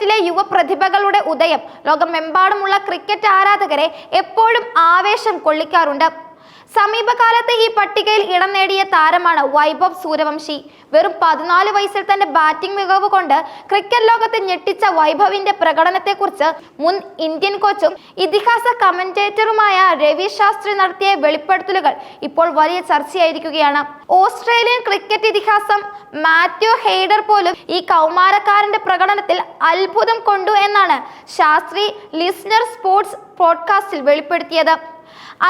ക്രിക്കറ്റിലെ യുവപ്രതിഭകളുടെ ഉദയം. ലോകമെമ്പാടുമുള്ള ക്രിക്കറ്റ് ആരാധകരെ എപ്പോഴും ആവേശം കൊള്ളിക്കാറുണ്ട്. സമീപകാലത്ത് ഈ പട്ടികയിൽ ഇടം നേടിയ താരമാണ് വൈഭവ് സൂര്യവംശി. വെറും പതിനാല് വയസ്സിൽ തന്നെ ബാറ്റിംഗ് മികവ് കൊണ്ട് ക്രിക്കറ്റ് ലോകത്തെ ഞെട്ടിച്ച വൈഭവിന്റെ പ്രകടനത്തെക്കുറിച്ച് മുൻ ഇന്ത്യൻ കോച്ചും ഇതിഹാസ കമന്റേറ്ററുമായ രവി ശാസ്ത്രി നടത്തിയ വെളിപ്പെടുത്തലുകൾ ഇപ്പോൾ വലിയ ചർച്ചയായിരിക്കുകയാണ്. ഓസ്ട്രേലിയൻ ക്രിക്കറ്റ് ഇതിഹാസം മാത്യു ഹെയ്ഡർ പോലും ഈ കൗമാരക്കാരന്റെ പ്രകടനത്തിൽ അത്ഭുതം കൊണ്ടു എന്നാണ് ശാസ്ത്രി ലിസ്നർ സ്പോർട്സ് പോഡ്കാസ്റ്റിൽ വെളിപ്പെടുത്തിയത്.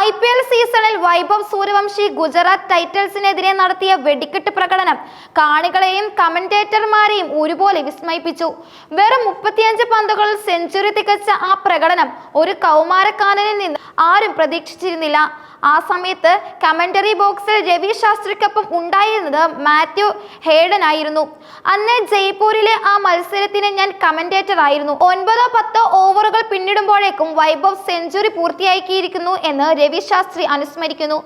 ഐ പി എൽ സീസണിൽ വൈഭവ് സൂര്യവംശി ഗുജറാത്ത് ടൈറ്റൽസിനെതിരെ നടത്തിയ വെടിക്കെട്ട് പ്രകടനം കാണികളെയും കമന്റേറ്റർമാരെയും ഒരുപോലെ വിസ്മയിപ്പിച്ചു. വെറും മുപ്പത്തിയഞ്ച് പന്തുകളിൽ സെഞ്ചുറി തികച്ച ആ പ്രകടനം ഒരു കൗമാരക്കാരനിൽ നിന്ന് ആരും പ്രതീക്ഷിച്ചിരുന്നില്ല. ആ സമയത്ത് കമന്ററി ബോക്സിൽ രവി ശാസ്ത്രിക്കൊപ്പം ഉണ്ടായിരുന്നത് മാത്യു ഹേഡൻ ആയിരുന്നു അന്ന് ജയ്പൂരിലെ ആ മത്സരത്തിന് ഞാൻ കമന്റേറ്റർ ആയിരുന്നു. ഒൻപതോ പത്തോ ഓവറുകൾ പിന്നിടുമ്പോഴേക്കും വൈഭവ് സെഞ്ചുറി പൂർത്തിയാക്കിയിരിക്കുന്നു എന്ന് രവി ശാസ്ത്രി അനുസ്മരിക്കുന്നു.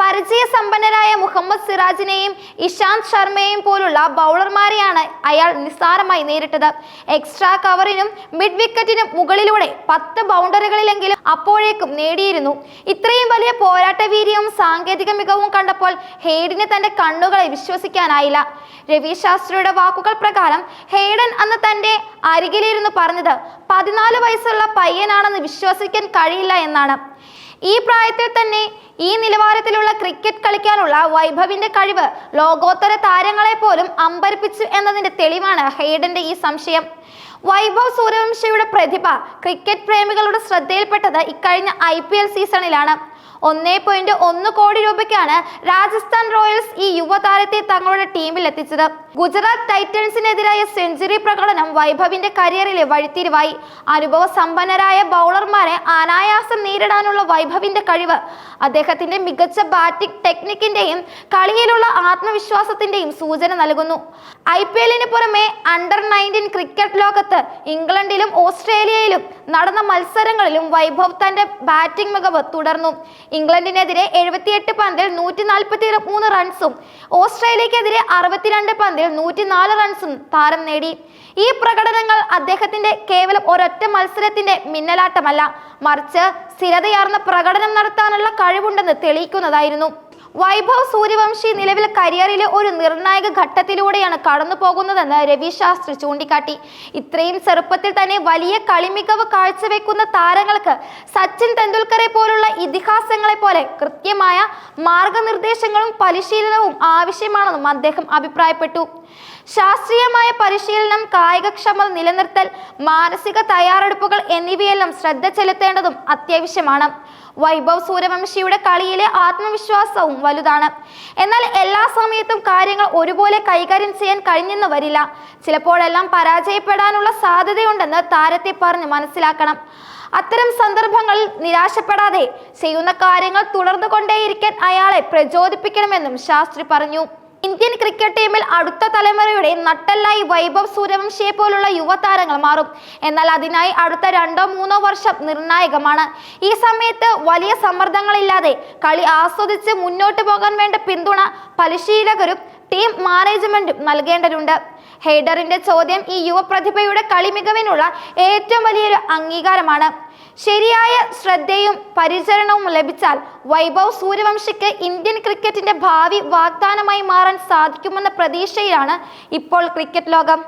പരിചയ സമ്പന്നരായ മുഹമ്മദ് സിറാജിനെയും ഇഷാന്ത് ശർമ്മയെയും പോലുള്ള ബൗളർമാരെയാണ് അയാൾ നിസ്സാരമായി നേരിട്ടത്. എക്സ്ട്രാ കവറിനും മിഡ് വിക്കറ്റിനും മുകളിലൂടെ പത്ത് ബൗണ്ടറികളിലെങ്കിലും അപ്പോഴേക്കും നേടിയിരുന്നു. ഇത്രയും വലിയ പോരാട്ട വീര്യവും സാങ്കേതിക മികവും കണ്ടപ്പോൾ ഹെയ്ഡിന് തന്റെ കണ്ണുകളെ വിശ്വസിക്കാനായില്ല. രവി ശാസ്ത്രിയുടെ വാക്കുകൾ പ്രകാരം ഹെയ്ഡൻ അന്ന് തന്റെ അരികിലിരുന്ന് പറഞ്ഞത് പതിനാല് വയസ്സുള്ള പയ്യനാണെന്ന് വിശ്വസിക്കാൻ കഴിയില്ല എന്നാണ്. ഈ പ്രായത്തിൽ തന്നെ ഈ നിലവാരത്തിലുള്ള ക്രിക്കറ്റ് കളിക്കാനുള്ള വൈഭവിന്റെ കഴിവ് ലോകോത്തര താരങ്ങളെ പോലും അമ്പരപ്പിച്ചു എന്നതിന്റെ തെളിവാണ് ഹെയ്ഡന്റെ ഈ സംശയം. വൈഭവ് സൂര്യവംശിയുടെ പ്രതിഭ ക്രിക്കറ്റ് പ്രേമികളുടെ ശ്രദ്ധയിൽപ്പെട്ടത് ഇക്കഴിഞ്ഞ ഐ സീസണിലാണ്. ഒന്നേ പോയിന്റ് ഒന്ന് കോടി രൂപയ്ക്കാണ് രാജസ്ഥാൻ റോയൽസ് ഈ യുവതാരത്തെ തങ്ങളുടെ ടീമിൽ എത്തിച്ചത്. ഗുജറാത്ത് ടൈറ്റൻസിനെതിരായ സെഞ്ചുറി പ്രകടനം വൈഭവിന്റെ കരിയറിലെ വഴിത്തിരിവായി. അനുഭവ സമ്പന്നരായ ബൗളർമാരെ അനായാസം നേരിടാനുള്ള വൈഭവിന്റെ കഴിവ്. അദ്ദേഹത്തിന്റെ മികച്ച ബാറ്റിംഗ് ടെക്നിക്കിന്റെയും കളിയിലുള്ള ആത്മവിശ്വാസത്തിന്റെയും സൂചന നൽകുന്നു. ഐ പി എല്ലിന് പുറമെ അണ്ടർ നയന്റീൻ ക്രിക്കറ്റ് ലോകത്ത് ഇംഗ്ലണ്ടിലും ഓസ്ട്രേലിയയിലും നടന്ന മത്സരങ്ങളിലും വൈഭവ് തന്റെ ബാറ്റിംഗ് മികവ് തുടർന്നു. ഇംഗ്ലണ്ടിനെതിരെ എഴുപത്തിയെട്ട് പന്തിൽ നൂറ്റി നാൽപ്പത്തി മൂന്ന് റൺസും ഓസ്ട്രേലിയക്കെതിരെ അറുപത്തിരണ്ട് പന്തിൽ നൂറ്റി നാല് റൺസും താരം നേടി. ഈ പ്രകടനങ്ങൾ അദ്ദേഹത്തിന്റെ കേവലം ഒരൊറ്റ മത്സരത്തിന്റെ മിന്നലാട്ടമല്ല മറിച്ച് സ്ഥിരതയാർന്ന പ്രകടനം നടത്താനുള്ള കഴിവുണ്ടെന്ന് തെളിയിക്കുന്നതായിരുന്നു. വൈഭവ് സൂര്യവംശി നിലവിൽ കരിയറിലെ ഒരു നിർണായക ഘട്ടത്തിലൂടെയാണ് കടന്നു പോകുന്നതെന്ന് രവി ശാസ്ത്രി ചൂണ്ടിക്കാട്ടി. ഇത്രയും ചെറുപ്പത്തിൽ തന്നെ വലിയ കളിമികവ് കാഴ്ചവെക്കുന്ന താരങ്ങൾക്ക് സച്ചിൻ തെണ്ടുൽക്കറെ പോലുള്ള ഇതിഹാസങ്ങളെ പോലെ കൃത്യമായ മാർഗനിർദ്ദേശങ്ങളും പരിശീലനവും ആവശ്യമാണെന്നും അദ്ദേഹം അഭിപ്രായപ്പെട്ടു. ശാസ്ത്രീയമായ പരിശീലനം കായികക്ഷമത നിലനിർത്തൽ മാനസിക തയ്യാറെടുപ്പുകൾ എന്നിവയെല്ലാം ശ്രദ്ധ ചെലുത്തേണ്ടതും അത്യാവശ്യമാണ്. വൈഭവ് സൂര്യവംശിയുടെ കളിയിലെ ആത്മവിശ്വാസവും വലുതാണ്. എന്നാൽ എല്ലാ സമയത്തും കാര്യങ്ങൾ ഒരുപോലെ കൈകാര്യം ചെയ്യാൻ കഴിഞ്ഞെന്ന് വരില്ല. ചിലപ്പോഴെല്ലാം പരാജയപ്പെടാനുള്ള സാധ്യതയുണ്ടെന്ന് താരത്തെ പറഞ്ഞ് മനസ്സിലാക്കണം. അത്തരം സന്ദർഭങ്ങളിൽ നിരാശപ്പെടാതെ ചെയ്യുന്ന കാര്യങ്ങൾ തുടർന്നു കൊണ്ടേയിരിക്കാൻ അയാളെ പ്രചോദിപ്പിക്കണമെന്നും ശാസ്ത്രി പറഞ്ഞു. ഇന്ത്യൻ ക്രിക്കറ്റ് ടീമിൽ അടുത്ത തലമുറയുടെ നട്ടല്ലായി വൈഭവ് സൂര്യവംശിയെ പോലുള്ള യുവതാരങ്ങൾ മാറും. എന്നാൽ അതിനായി അടുത്ത രണ്ടോ മൂന്നോ വർഷം നിർണായകമാണ്. ഈ സമയത്ത് വലിയ സമ്മർദ്ദങ്ങളില്ലാതെ കളി ആസ്വദിച്ച് മുന്നോട്ട് പോകാൻ വേണ്ട പിന്തുണ പരിശീലകരും ടീം മാനേജ്മെന്റും നൽകേണ്ടതുണ്ട്. ഹെയ്ഡറിന്റെ ചോദ്യം ഈ യുവപ്രതിഭയുടെ കളി മികവിനുള്ള ഏറ്റവും വലിയൊരു അംഗീകാരമാണ്. ശരിയായ ശ്രദ്ധയും പരിചരണവും ലഭിച്ചാൽ വൈഭവ് സൂര്യവംശിക്ക് ഇന്ത്യൻ ക്രിക്കറ്റിന്റെ ഭാവി വാഗ്ദാനമായി മാറാൻ സാധിക്കുമെന്ന പ്രതീക്ഷയിലാണ് ഇപ്പോൾ ക്രിക്കറ്റ് ലോകം.